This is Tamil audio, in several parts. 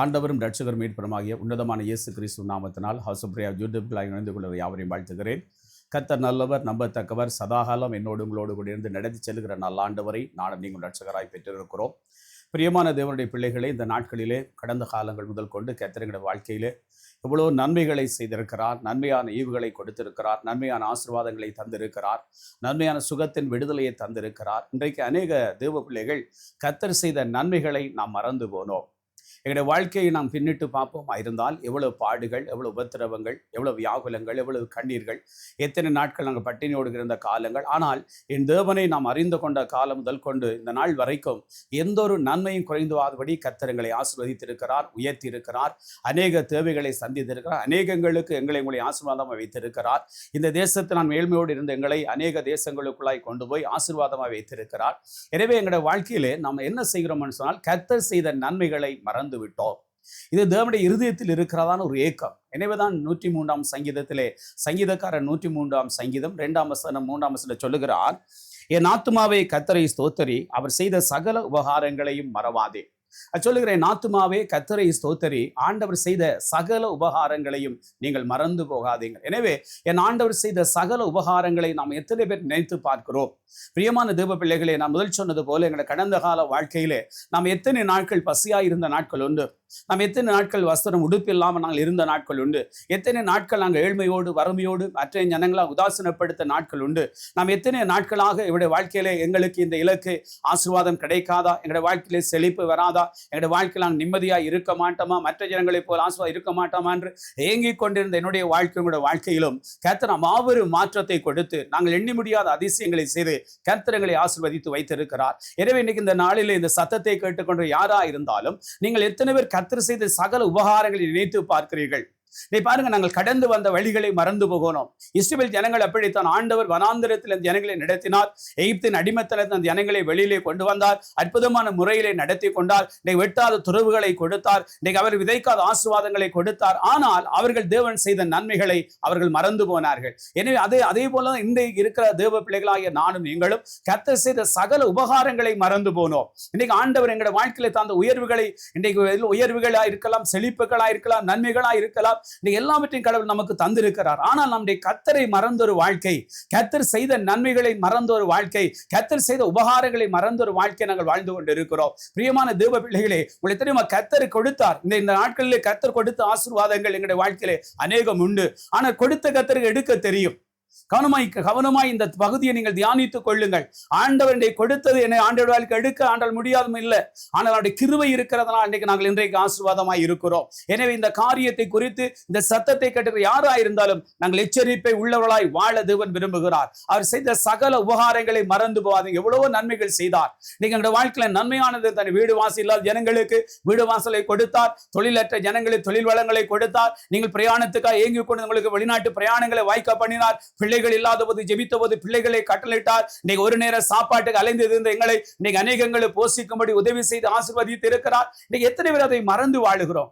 ஆண்டவரும் ரட்சகரும் மீட்பருமாகிய உன்னதமான இயேசு கிறிஸ்து நாமத்தினால் ஹவுசப்பிரியா யூடியூப்களாக இணைந்து கொள்வதை யாவரையும் வாழ்த்துகிறேன். கத்தர் நல்லவர் நம்பத்தக்கவர் சதாகாலம் என்னோடு உங்களோடு கூட இருந்து நடத்தி செல்கிற நல்ல ஆண்டவரை நானும் நீங்கள் ரட்சகராய் பெற்றிருக்கிறோம். பிரியமான தேவனுடைய பிள்ளைகளே இந்த நாட்களிலே கடந்த காலங்கள் முதல் கொண்டு கர்த்தருடைய வாழ்க்கையிலே எவ்வளோ நன்மைகளை செய்திருக்கிறார் நன்மையான ஈவுகளை கொடுத்திருக்கிறார் நன்மையான ஆசீர்வாதங்களை தந்திருக்கிறார் நன்மையான சுகத்தின் விடுதலையை தந்திருக்கிறார். இன்றைக்கு அநேக தேவ பிள்ளைகள் கத்தர் செய்த நன்மைகளை நாம் மறந்து போனோம். எங்களுடைய வாழ்க்கையை நாம் பின்னிட்டு பார்ப்போமா? இருந்தால் எவ்வளவு பாடுகள் எவ்வளவு உபத்திரவங்கள் எவ்வளவு வியாகுலங்கள் எவ்வளவு கண்ணீர்கள் எத்தனை நாட்கள் நாங்கள் பட்டினியோடு இருந்த காலங்கள். ஆனால் என் தேவனை நாம் அறிந்து கொண்ட காலம் முதல் கொண்டு இந்த நாள் வரைக்கும் எந்த ஒரு நன்மையும் குறைந்துவாதபடி கத்தரங்களை ஆசிர்வதித்திருக்கிறார் உயர்த்தியிருக்கிறார் அநேக தேவைகளை சந்தித்திருக்கிறார் அநேகங்களுக்கு எங்களை உங்களை ஆசீர்வாதமாக வைத்திருக்கிறார். இந்த தேசத்தில் நான் மேல்மையோடு இருந்த எங்களை அநேக தேசங்களுக்குள்ளாய் கொண்டு போய் ஆசீர்வாதமாக வைத்திருக்கிறார். எனவே எங்களுடைய வாழ்க்கையிலே நாம் என்ன செய்கிறோம்னு சொன்னால் கத்தர் செய்த நன்மைகளை மறந்து விட்டோம். இது தேவனுடைய இருதயத்தில் இருக்கிறதான ஒரு ஏக்கம். எனவேதான் நூற்றி மூன்றாம் சங்கீதத்திலே சங்கீதக்காரர் நூற்றி மூன்றாம் சங்கீதம் ரெண்டாம் வசனம் மூன்றாம் வசனம் சொல்லுகிறார் என் ஆத்துமாவை கத்தரை ஸ்தோத்தரி அவர் செய்த சகல உபகாரங்களையும் மறவாதே. சொல்லுகிறேன் நாத்துமாவே கத்தரை ஸ்தோத்தரி ஆண்டவர் செய்த சகல உபகாரங்களையும் நீங்கள் மறந்து போகாதீங்க எனவே என் ஆண்டவர் செய்த சகல உபகாரங்களை நாம் எத்தனை பேர் நினைத்து பார்க்கிறோம்? பிரியமான தேவ பிள்ளைகளே நான் முதல் சொன்னது போல எங்களை கடந்த கால வாழ்க்கையிலே நாம் எத்தனை நாட்கள் பசியாக இருந்த நாட்கள் உண்டு. நாம் எத்தனை நாட்கள் வஸ்திரம் உடுப்பு இல்லாமல் நாங்கள் இருந்த நாட்கள் உண்டு. எத்தனை நாட்கள் நாங்கள் ஏழ்மையோடு வறுமையோடு மற்ற ஜனங்களாக உதாசீனப்படுத்த நாட்கள் உண்டு. நாம் எத்தனை நாட்களாக இவருடைய வாழ்க்கையிலே எங்களுக்கு இந்த இலக்கு ஆசீர்வாதம் கிடைக்காதா? எங்களுடைய வாழ்க்கையிலே செழிப்பு வராதா? எங்களுடைய வாழ்க்கையில் நான் நிம்மதியாக இருக்க மாட்டோமா? மற்ற ஜனங்களைப் போல் ஆசுவா இருக்க மாட்டோமா என்று ஏங்கிக் கொண்டிருந்த என்னுடைய வாழ்க்கை வாழ்க்கையிலும் கர்த்தர் மாபெரும் மாற்றத்தை கொடுத்து நாங்கள் எண்ணி முடியாத அதிசயங்களை செய்து கர்த்தரங்களை ஆசீர்வதித்து வைத்திருக்கிறார். எனவே இன்னைக்கு இந்த நாளில் இந்த சத்தத்தை கேட்டுக்கொண்டு யாரா இருந்தாலும் நீங்கள் எத்தனை பேர் கர்த்தர் செய்த சகல உபகாரங்களை நினைத்து பார்க்கிறீர்கள்? நீ பாருங்க நாங்கள் கடந்து வந்த வழிகளை மறந்து போகணும். இஸ்ரேல் ஜனங்கள் அப்படித்தான். ஆண்டவர் வனாந்திரத்தில் அந்த ஜனங்களை நடத்தினார். எகிப்தின் அடிமத்தனத்தில் அந்த ஜனங்களை வெளியிலே கொண்டு வந்தார். அற்புதமான முறையிலே நடத்தி கொண்டார். இன்னைக்கு வெட்டாத துறவுகளை கொடுத்தார். இன்னைக்கு அவர் விதைக்காத ஆசீர்வாதங்களை கொடுத்தார். ஆனால் அவர்கள் தேவன் செய்த நன்மைகளை அவர்கள் மறந்து போனார்கள். எனவே அதே அதே போல இன்றைக்கு இருக்கிற தேவ பிள்ளைகளாகிய நானும் நீங்களும் கத்த செய்த சகல உபகாரங்களை மறந்து போனோம். இன்னைக்கு ஆண்டவர் எங்களுடைய வாழ்க்கையில தந்த உயர்வுகளை இன்றைக்கு உயர்வுகளா இருக்கலாம் செழிப்புகளா இருக்கலாம் நன்மைகளா இருக்கலாம் இன்னைக்கு எல்லாவற்றையும் கடவுள் நமக்கு தந்திருக்கிறார். ஆனால் நம்முடைய கத்தரை மறந்த ஒரு வாழ்க்கை கத்தர் செய்த நன்மைகளை மறந்த ஒரு வாழ்க்கை கத்தர் செய்த உபகாரங்களை மறந்த ஒரு வாழ்க்கை நாங்கள் வாழ்ந்து கொண்டு இருக்கிறோம் பிரியமான தேவ பிள்ளைகளே உங்களை தெரியுமா? கத்தர் கொடுத்தார். இந்த இந்த நாட்களிலே கத்தர் கொடுத்த ஆசீர்வாதங்கள் எங்களுடைய வாழ்க்கையிலே அநேகம் உண்டு. ஆனால் கொடுத்த கத்தருக்கு எடுக்க தெரியும். கவனமாய் கவனமாய் இந்த பகுதியை நீங்கள் தியானித்துக் கொள்ளுங்கள். ஆண்டவருடைய கொடுத்தது என்னை ஆண்டவர் வாழ்க்கை எடுக்க ஆண்டால் முடியாதும் இல்லை. ஆனால் அவருடைய கிருவை இருக்கிறதுனால இன்றைக்கு நாங்கள் இன்றைக்கு ஆசீர்வாதமாய் இருக்கிறோம். எனவே இந்த காரியத்தை குறித்து இந்த சத்தத்தை கேட்டுக்கிற யாராக இருந்தாலும் நாங்கள் எச்சரிப்பை உள்ளவர்களாய் வாழ தேவன் விரும்புகிறார். அவர் செய்த சகல உபகாரங்களை மறந்து போகாதீங்க. எவ்வளவோ நன்மைகள் செய்தார். நீங்க எங்களுடைய வாழ்க்கையில நன்மையானது தன் வீடு வாசல் இல்லாத ஜனங்களுக்கு வீடு வாசலை கொடுத்தார். தொழிலற்ற ஜனங்களுக்கு தொழில் வளங்களை கொடுத்தார். நீங்கள் பிரயாணத்துக்காக ஏங்கி கொண்டு உங்களுக்கு வெளிநாட்டு பிரயாணங்களை வாய்க்க பண்ணினார். பிள்ளைகள் இல்லாதபோது ஜெபித்தபோது பிள்ளைகளை கட்டளையிட்டார். இன்னைக்கு ஒரு நேரம் சாப்பாட்டுக்கு அலைந்து இருந்த எங்களை இன்னைக்கு அநேகங்களை போஷிக்கும்படி உதவி செய்து ஆசிர்வதித்து இருக்கிறார். இன்னைக்கு எத்தனை பேர் அதை மறந்து வாழுகிறோம்?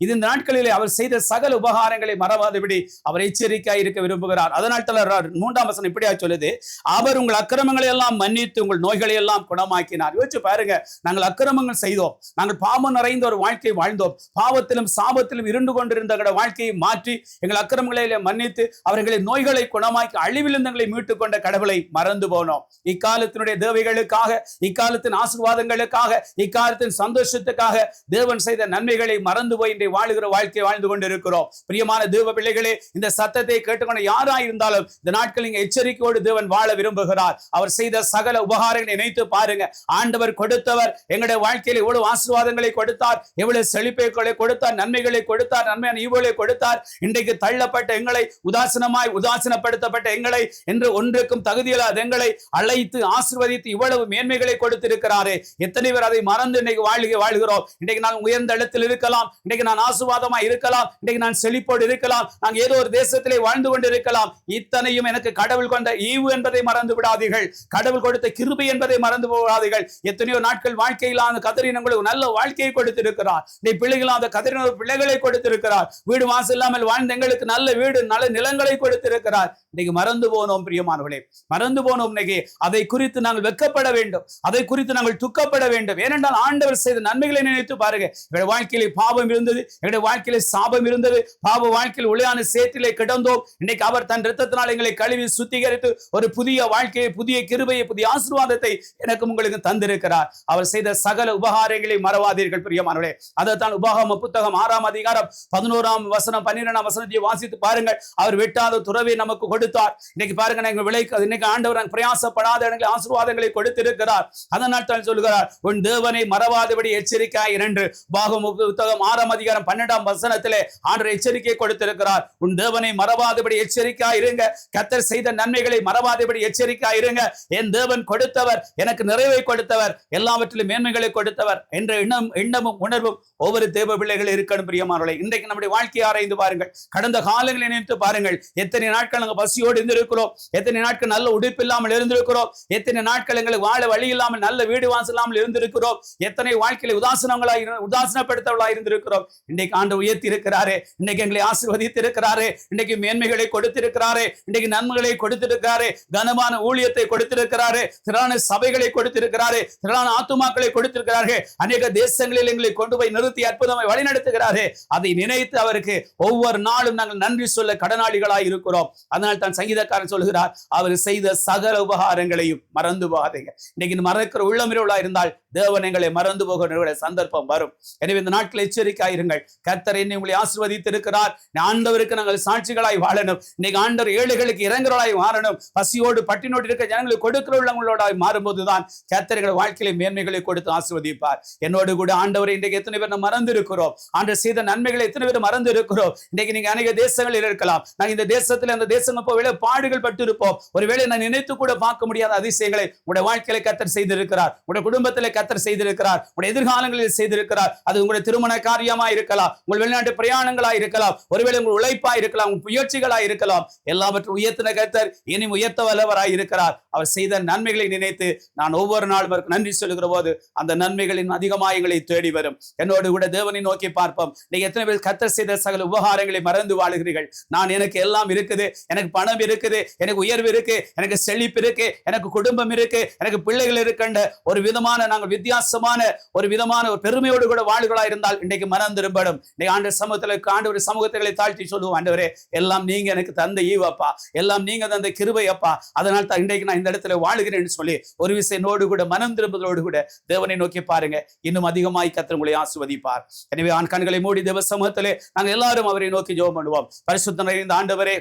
இது இந்த நாட்களிலே அவர் செய்த சகல உபகாரங்களை மறவாதபடி அவர் எச்சரிக்கையாக இருக்க விரும்புகிறார். அதனால் தான் மூன்றாம் வசனம் இப்படியா சொல்லுது. அவர் உங்கள் அக்கிரமங்களை எல்லாம் மன்னித்து உங்கள் நோய்களை எல்லாம் குணமாக்கினார். யோசிச்சு பாருங்க. நாங்கள் அக்கிரமங்கள் செய்தோம். நாங்கள் பாவம் நிறைந்த ஒரு வாழ்க்கை வாழ்ந்தோம். பாவத்திலும் சாபத்திலும் இருந்து கொண்டிருந்த வாழ்க்கையை மாற்றி எங்கள் அக்கிரமங்களை மன்னித்து அவர்களின் நோய்களை குணமாக்கி அழிவிலிருந்தங்களை மீட்டுக் கொண்ட கடவுளை மறந்து போனோம். இக்காலத்தினுடைய தேவைகளுக்காக இக்காலத்தின் ஆசீர்வாதங்களுக்காக இக்காலத்தின் சந்தோஷத்துக்காக தேவன் செய்த நன்மைகளை மறந்து போய் இன்றைய வாழுகிற வாழ்க்கையை வாழ்ந்து கொண்டிருக்கிறோம். பிரியமான தேவ பிள்ளைகளே இந்த சத்தத்தை கேட்டுக்கொண்ட யாரா இருந்தாலும் இந்த நாட்கள் நீங்க எச்சரிக்கையோடு தேவன் வாழ விரும்புகிறார். அவர் செய்த சகல உபகாரங்களை நினைத்து பாருங்க. ஆண்டவர் கொடுத்தவர் எங்களுடைய வாழ்க்கையில் எவ்வளவு ஆசீர்வாதங்களை கொடுத்தார். எவ்வளவு செழிப்புகளை கொடுத்தார் நன்மைகளை கொடுத்தார் நன்மையான ஈவுகளை கொடுத்தார். இன்றைக்கு தள்ளப்பட்ட எங்களை உதாசனமாய் உதாசனப்படுத்தப்பட்ட எங்களை என்று ஒன்றுக்கும் தகுதியில்லாத எங்களை அழைத்து ஆசீர்வதித்து இவ்வளவு மேன்மைகளை கொடுத்திருக்கிறாரே. எத்தனை பேர் அதை மறந்து இன்னைக்கு வாழ்க வாழ்கிறோம். இன்றைக்கு நான் உயர்ந்த இடத்தில் இருக்கலாம். இன்றைக்கு நான் ஆசுவாதமா இருக்கலாம். இன்றைக்கு நான் செழிப்போடு இருக்கலாம். நான் ஏதோ ஒரு தேசத்திலே வாழ்ந்து கொண்டு இருக்கலாம் இத்தனையும் எனக்கு கடவுள் கொண்ட ஈவு என்பதை மறந்து விடாதீர்கள். கடவுள் கொடுத்த கிருபை என்பதை மறந்து விடாதீர்கள் எத்தனையோ நாட்கள் வாழ்க்கையில் அந்த கதறின் உங்களுக்கு நல்ல வாழ்க்கையை கொடுத்திருக்கிறார். நீ பிள்ளைகள் அந்த கதறின பிள்ளைகளை கொடுத்திருக்கிறார். வீடு வாசல் இல்லாமல் வாழ்ந்த எங்களுக்கு நல்ல வீடு நல்ல நிலங்களை கொடுத்திருக்கிறார். இன்னைக்கு மறந்து போனோம் பிரியமானவர்களே. மறந்து போனோம் இன்னைக்கு அதை குறித்து நாங்கள் வெட்கப்பட வேண்டும். அதை குறித்து நாங்கள் துக்கப்பட வேண்டும். ஏனென்றால் ஆண்டவர் செய்த நன்மைகளை நினைத்து பாருங்க வாழ்க்கையில் வாழ்க்கையிலே பாவம் இருந்தது. எங்களுடைய வாழ்க்கையில சாபம் இருந்தது. பாவ வாழ்க்கையில் ஒளியான சேற்றிலே கிடந்தோம். இன்னைக்கு அவர் தன் ரத்தத்தினால் எங்களை கழுவி சுத்திகரித்து ஒரு புதிய வாழ்க்கையை புதிய கிருபையை புதிய ஆசீர்வாதத்தை எனக்கு உங்களுக்கு தந்திருக்கிறார். அவர் செய்த சகல உபகாரங்களை மறவாதீர்கள் பிரியமானவர்களே. அதைத்தான் உபகாம புத்தகம் ஆறாம் அதிகாரம் பதினோராம் வசனம் பன்னிரெண்டாம் வசனத்தை வாசித்து பாருங்கள். அவர் வெட்டாத துறவை நமக்கு கொடுத்தார். இன்னைக்கு பாருங்க நாங்கள் விலை இன்னைக்கு ஆண்டவர் பிரயாசப்படாத இடங்களில் ஆசீர்வாதங்களை கொடுத்திருக்கிறார். அதனால் தான் சொல்லுகிறார் உன் தேவனை மறவாதபடி எச்சரிக்கையாய் இரண்டு பாகம் புத்தகம் ஆறாம் அதிகாரம் அதிகாரம் பன்னெண்டாம் வசனத்திலே ஆண்டு எச்சரிக்கை கொடுத்திருக்கிறார். உன் தேவனை மறவாதபடி எச்சரிக்கா இருங்க. கத்தர் செய்த நன்மைகளை மறவாதபடி எச்சரிக்கா இருங்க. என் தேவன் கொடுத்தவர் எனக்கு நிறைவை கொடுத்தவர். எல்லாவற்றிலும் மேன்மைகளை கொடுத்தவர். என்ற எண்ணம் எண்ணமும் உணர்வும் ஒவ்வொரு தேவ பிள்ளைகள் இருக்கணும் பிரியமானவர்களை. இன்றைக்கு நம்முடைய வாழ்க்கையை ஆராய்ந்து பாருங்கள். கடந்த காலங்களை நினைத்து பாருங்கள். எத்தனை நாட்கள் நாங்கள் பசியோடு இருந்திருக்கிறோம். எத்தனை நாட்கள் நல்ல உடுப்பு இல்லாமல் இருந்திருக்கிறோம். எத்தனை நாட்கள் எங்களுக்கு வாழ வழி இல்லாமல் நல்ல வீடு வாசல் இல்லாமல் இருந்திருக்கிறோம். எத்தனை வாழ்க்கையில உதாசனங்களாக உதாசனப்படுத்தவளாக இருந்திருக்கிறோம். இன்றைக்கு ஆண்டு உயர்த்தி இருக்கிறாரு இன்னைக்கு எங்களை ஆசீர்வதித்து இருக்கிறாரு இன்னைக்கு மேன்மைகளை கொடுத்திருக்கிறாரே இன்னைக்கு நன்மைகளை கொடுத்திருக்கிறாரு கனமான ஊழியத்தை கொடுத்திருக்கிறாரு திரளான சபைகளை கொடுத்திருக்கிறாரு திரளான ஆத்துமாக்களை கொடுத்திருக்கிறார்கள் அநேக தேசங்களில் எங்களை கொண்டு போய் நிறுத்தி அற்புதமாய் வழிநடத்துகிறாரு அதை நினைத்து அவருக்கு ஒவ்வொரு நாளும் நாங்கள் நன்றி சொல்ல கடனாளிகளாய் இருக்கிறோம். அதனால் தான் சங்கீதக்காரன் சொல்கிறார் அவர் செய்த சகல உபகாரங்களையும் மறந்து போகாதீங்க. இன்னைக்கு மறக்கிற உள்ளமிரவுளா இருந்தால் தேவன் எங்களை மறந்து போகிற சந்தர்ப்பம் வரும். எனவே இந்த நாட்கள் எச்சரிக்கையாயிருங்கள். கர்த்தர் என்னை உங்களை ஆசீர்வதித்திருக்கிறார். ஆண்டவருக்கு நாங்கள் சாட்சிகளாய் வாழணும். இன்னைக்கு ஆண்டவர் ஏழைகளுக்கு இறங்குறவளாய் மாறணும். பசியோடு பட்டினோடு இருக்க ஜனங்களுக்கு கொடுக்கிற உள்ளவங்களோட மாறும்போதுதான் கர்த்தர்கள் எங்கள் வாழ்க்கையில மேன்மைகளை கொடுத்து ஆசிர்வதிப்பார். என்னோடு கூட ஆண்டவரை இன்றைக்கு எத்தனை பேர் நாம் மறந்து இருக்கிறோம் ஆண்டவர் செய்த நன்மைகளை எத்தனை பேர் மறந்து இருக்கிறோம் இன்னைக்கு நீங்க அநேக தேசங்களில் இருக்கலாம். நாங்க இந்த தேசத்துல அந்த தேசம் போவேளை பாடுகள் பட்டு இருப்போம் ஒருவேளை நான் நினைத்து கூட பார்க்க முடியாத அதிசயங்களை உடைய வாழ்க்கையில கத்தர் செய்திருக்கிறார். உடைய குடும்பத்தில் கத்தர் செய்திருக்கிறார். உடைய எதிர்காலங்களில் செய்திருக்கிறார். அது உங்களுடைய திருமண காரியமா இருக்க இருக்கலாம். உங்கள் வெளிநாட்டு பிரயாணங்களா இருக்கலாம். ஒருவேளை உங்கள் உழைப்பா இருக்கலாம். உங்கள் முயற்சிகளா இருக்கலாம். எல்லாவற்றும் உயர்த்தின கருத்தர் இனி உயர்த்த வல்லவராய் இருக்கிறார். அவர் செய்த நன்மைகளை நினைத்து நான் ஒவ்வொரு நாளும் நன்றி சொல்லுகிற போது அந்த நன்மைகளின் அதிகமாக எங்களை தேடி வரும். என்னோடு கூட தேவனை நோக்கி பார்ப்போம். நீங்க எத்தனை பேர் கத்தர் செய்த சகல உபகாரங்களை மறந்து வாழுகிறீர்கள்? நான் எனக்கு எல்லாம் இருக்குது. எனக்கு பணம் இருக்குது. எனக்கு உயர்வு இருக்கு. எனக்கு செழிப்பு இருக்கு. எனக்கு குடும்பம் இருக்கு. எனக்கு பிள்ளைகள் இருக்கின்ற ஒரு விதமான நாங்கள் வித்தியாசமான ஒரு விதமான ஒரு பெருமையோடு கூட வாழ்களா இருந்தால் இன்றைக்கு மறந்துடும் திரும்படும் நீ ஆண்டு சமூகத்தில் ஆண்டு ஒரு சமூகத்தை தாழ்த்தி சொல்லுவோம் ஆண்டவரே எல்லாம் நீங்க எனக்கு தந்த ஈவப்பா. எல்லாம் நீங்க தந்த கிருபையப்பா. அதனால் தான் இன்றைக்கு நான் இந்த இடத்துல வாழுகிறேன்னு சொல்லி ஒரு விஷயனோடு கூட மனம் திரும்புதலோடு கூட தேவனை நோக்கி பாருங்க. இன்னும் அதிகமாய் கத்தர் உங்களை ஆசுவதிப்பார் எனவே ஆண் கண்களை மூடி தேவ சமூகத்திலே நாங்கள் எல்லாரும் அவரை நோக்கி ஜோம் பண்ணுவோம். பரிசுத்த இந்த ஆண்டவரே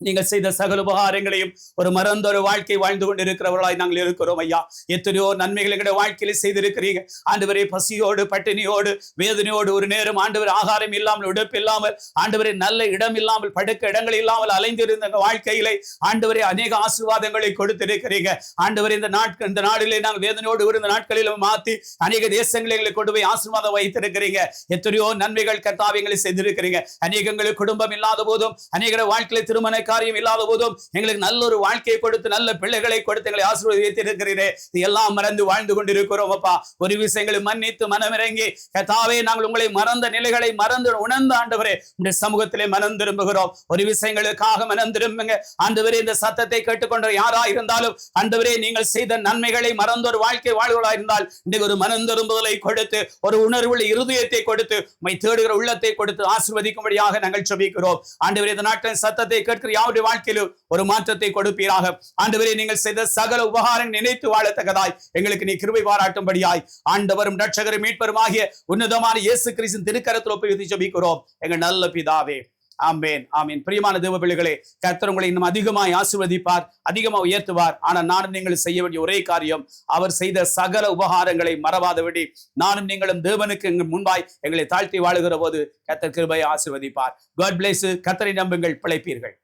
நீங்கள் செய்த சகல உபகாரங்களையும் ஒரு மறந்த ஒரு வாழ்க்கை வாழ்ந்து கொண்டிருக்கிறவர்களாய் நாங்கள் இருக்கிறோம் ஐயா. எத்தனையோ நன்மைகள் எங்களுடைய வாழ்க்கையில செய்திருக்கிறீங்க ஆண்டு பசியோடு பட்டினியோடு வேதனையோடு ஒரு நேரம் ஆண்டவர் ஆகாரம் இல்லாமல் உடுப்பு இல்லாமல் ஆண்டவரே நல்ல இடம் இல்லாமல் படுக்க இடங்கள் இல்லாமல் அலைந்திருந்த வாழ்க்கையிலே ஆண்டவரே அநேக ஆசீர்வாதங்களை கொடுத்திருக்கிறீங்க ஆண்டவரே இந்த நாட்கள் இந்த நாடுகளிலே நாங்கள் வேதனையோடு இருந்த நாட்களிலும் மாத்தி அநேக தேசங்களை எங்களை கொண்டு போய் ஆசீர்வாதம் வைத்திருக்கிறீங்க எத்தனையோ நன்மைகள் கர்த்தாவியங்களை செய்திருக்கிறீங்க அநேகங்களுக்கு குடும்பம் இல்லாத போதும் அநேக வாழ்க்கையில திருமண காரியம் இல்லாத போதும் எங்களுக்கு நல்ல ஒரு வாழ்க்கையை கொடுத்து நல்ல பிள்ளைகளை கொடுத்து எங்களை ஆசீர்வதித்திருக்கிறீரே எல்லாம் மறந்து வாழ்ந்து கொண்டிருக்கிறோம் அப்பா. ஒரு விஷயங்களை மன்னித்து மனமிறங்கி கர்த்தாவே நாங்கள் உங்களை மறந்த நிலைகளை மறந்து உணர்ந்த ஆண்டவரே உடைய சமூகத்திலே மனம் திரும்புகிறோம். ஒரு விஷயங்களுக்காக மனம் திரும்புங்க. ஆண்டவரே இந்த சத்தத்தை கேட்டுக்கொண்ட யாரா இருந்தாலும் ஆண்டவரே நீங்கள் செய்த நன்மைகளை மறந்த ஒரு வாழ்க்கை வாழ்களா இருந்தால் இன்றைக்கு ஒரு மனம் திரும்புதலை கொடுத்து ஒரு உணர்வுள்ள இருதயத்தை கொடுத்து மை தேடுகிற உள்ளத்தை கொடுத்து ஆசீர்வதிக்கும்படியாக நாங்கள் செபிக்கிறோம் ஆண்டவரே இந்த நாட்டின் சத்தத்தை கேட்கிற யாருடைய வாழ்க்கையிலும் ஒரு மாற்றத்தை கொடுப்பீராக. ஆண்டவரே நீங்கள் செய்த சகல உபகாரம் நினைத்து வாழத்தக்கதாய். எங்களுக்கு நீ கிருபை பாராட்டும்படியாய். ஆண்டவரும் ரட்சகரும் மீட்பரும் ஆகிய உன்னதமான இயேசு கிறிஸ்தின் திருக்கரத்தில் ஒப்புவித்து ஜபிக்கிறோம். எங்கள் நல்ல பிதாவே ஆமென் ஆமீன். பிரியமான தேவ பிள்ளைகளே கர்த்தர் உங்களை இன்னும் அதிகமாய் ஆசிர்வதிப்பார் அதிகமாக உயர்த்துவார். ஆனால் நானும் நீங்கள் செய்ய வேண்டிய ஒரே காரியம் அவர் செய்த சகல உபகாரங்களை மறவாதபடி நானும் நீங்களும் தேவனுக்கு எங்கள் முன்பாய் எங்களை தாழ்த்தி வாழுகிற போது கர்த்தர் கிருபையை ஆசிர்வதிப்பார். காட் பிளேஸ் கர்த்தரை நம்புங்கள். பிழைப்பீர்கள்.